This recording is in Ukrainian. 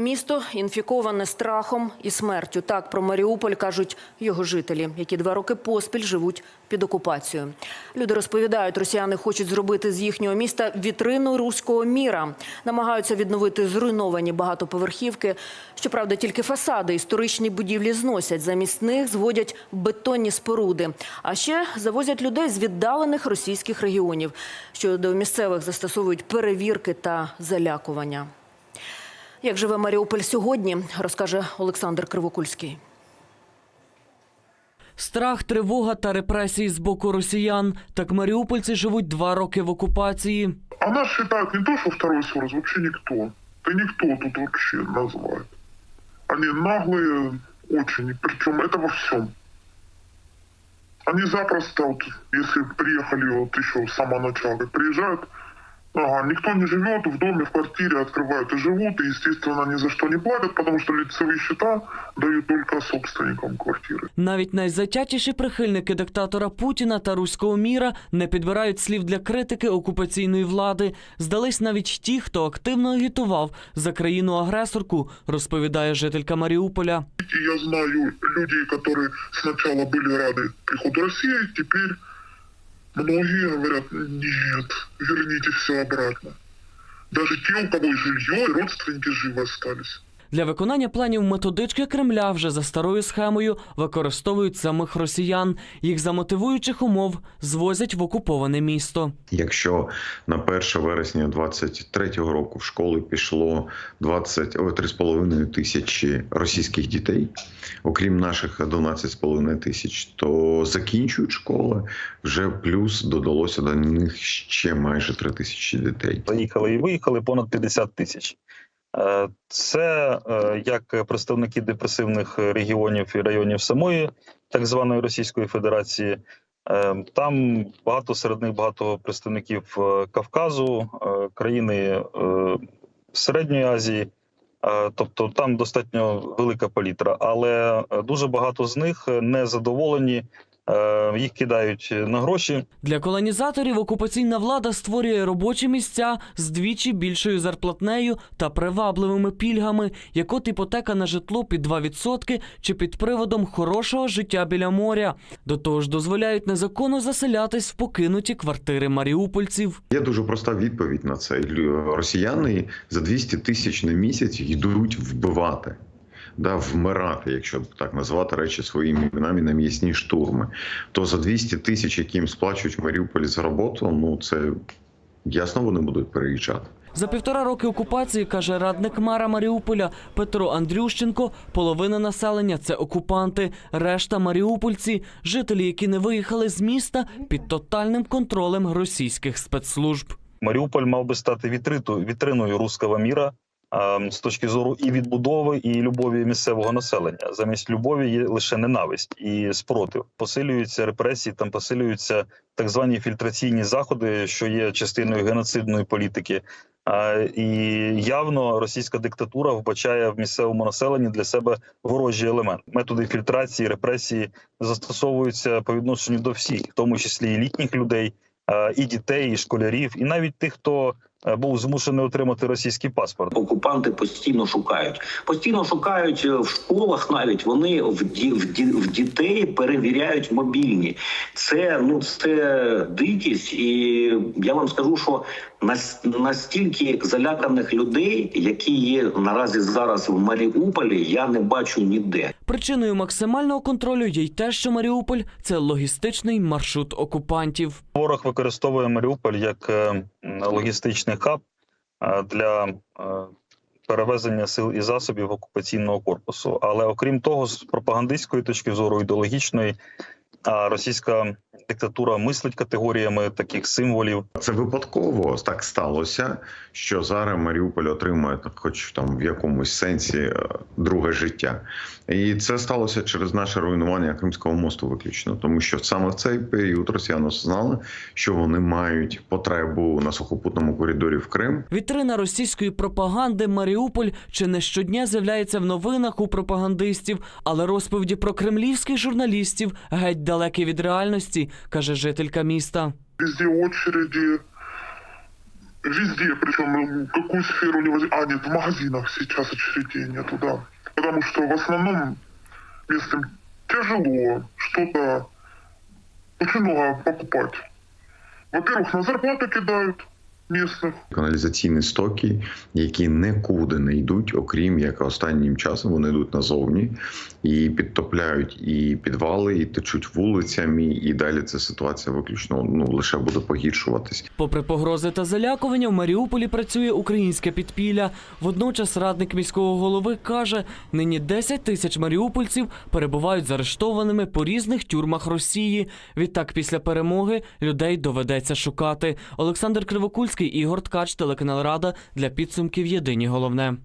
Місто інфіковане страхом і смертю. Так про Маріуполь кажуть його жителі, які два роки поспіль живуть під окупацією. Люди розповідають, росіяни хочуть зробити з їхнього міста вітрину руського міра. Намагаються відновити зруйновані багатоповерхівки. Щоправда, тільки фасади історичні будівлі зносять. Замість них зводять бетонні споруди. А ще завозять людей з віддалених російських регіонів. Щодо місцевих застосовують перевірки та залякування. Як живе Маріуполь сьогодні, розкаже Олександр Кривокульський. Страх, тривога та репресії з боку росіян. Так маріупольці живуть два роки в окупації. А нас считают не то, что второй сорос, вообще никто. Да никто тут вообще называет. Они наглые очень, причем это во всем. Они запросто, вот, если приехали вот еще с самого начала, как приезжают, ага, никто не живет в доме, в квартире, открывают и живут, и, естественно, ни за что не платят, потому что лицевые счета дают только собственникам квартиры. Навіть найзатятіші прихильники диктатора Путіна та руського міра не підбирають слів для критики окупаційної влади. Здались навіть ті, хто активно агітував за країну-агресорку, розповідає жителька Маріуполя. И я знаю людей, которые сначала были рады приходу России, теперь многие говорят, нет, верните все обратно. Даже те, у кого и жилье, и родственники живы остались. Для виконання планів методички Кремля вже за старою схемою використовують самих росіян. Їх за мотивуючих умов звозять в окуповане місто. Якщо на 1 вересня 23-го року в школи пішло 20, ой, 3,5 тисячі російських дітей, окрім наших 12,5 тисяч, то закінчують школи, вже плюс додалося до них ще майже 3 тисячі дітей. заїхали і виїхали понад 50 тисяч. Е, Це е, як представники депресивних регіонів і районів самої так званої Російської Федерації. Е, Там багато серед них багато представників Кавказу, країни Середньої Азії. Тобто там достатньо велика палітра, але дуже багато з них не задоволені, їх кидають на гроші. Для колонізаторів окупаційна влада створює робочі місця з двічі більшою зарплатнею та привабливими пільгами, як от іпотека на житло під 2% чи під приводом хорошого життя біля моря. До того ж, дозволяють незаконно заселятись в покинуті квартири маріупольців. Є дуже проста відповідь на це. Росіяни за 200 тисяч на місяць йдуть вбивати. Да, вмирати, якщо так назвати речі своїми іменами на м'ясні штурми, то за 200 тисяч, які їм сплачують в Маріуполі за роботу, ну це ясно вони будуть переїжджати. За півтора роки окупації, каже радник мера Маріуполя Петро Андрющенко, половина населення це окупанти, решта маріупольці, жителі, які не виїхали з міста під тотальним контролем російських спецслужб. Маріуполь мав би стати вітриту, вітриною руського міра з точки зору і відбудови, і любові місцевого населення. Замість любові є лише ненависть і спротив. Посилюються репресії, там посилюються так звані фільтраційні заходи, що є частиною геноцидної політики. І явно російська диктатура вбачає в місцевому населенні для себе ворожий елемент. Методи фільтрації, репресії застосовуються по відношенню до всіх, в тому числі і літніх людей, е, і дітей, і школярів, і навіть тих, хто е, був змушений отримати російський паспорт. окупанти постійно шукають. Постійно шукають е, в школах навіть вони в, ді, в, ді, в дітей перевіряють мобільні. Це ну це дикість, і я вам скажу, що настільки заляканих людей, які є наразі зараз в Маріуполі, я не бачу ніде. Причиною максимального контролю є й те, що Маріуполь це логістичний маршрут окупантів. Ворог використовує Маріуполь як е, логістичний хаб е, для е, перевезення сил і засобів окупаційного корпусу. Але окрім того, з пропагандистської точки зору, ідеологічної, а російська диктатура мислить категоріями таких символів. Це випадково так сталося, що зараз Маріуполь отримує, хоч там в якомусь сенсі, е, друге життя. І це сталося через наше руйнування Кримського мосту, виключно, тому що саме в цей період росіяни осознали, що вони мають потребу на сухопутному коридорі в Крим. Вітрина російської пропаганди Маріуполь чи не щодня з'являється в новинах у пропагандистів, але розповіді про кремлівських журналістів геть далекі від реальності, каже жителька міста. Везде очереди, Везде, причем какую сферу не возьми. А, нет, в магазинах сейчас очередей нету, да. Потому что в основном местным тяжело что-то очень много покупать. Во-первых, на зарплату кидают местных. Каналізаційні стоки, які нікуди не йдуть, окрім як останнім часом вони йдуть назовні і підтопляють і підвали, і течуть вулицями, і далі ця ситуація виключно ну лише буде погіршуватись. Попри погрози та залякування, в Маріуполі працює українське підпілля. Водночас радник міського голови каже, нині 10 тисяч маріупольців перебувають заарештованими по різних тюрмах Росії. Відтак, після перемоги людей доведеться шукати. Олександр Кривокульський, Ігор Ткач, телеканал Рада для підсумків Єдині головне.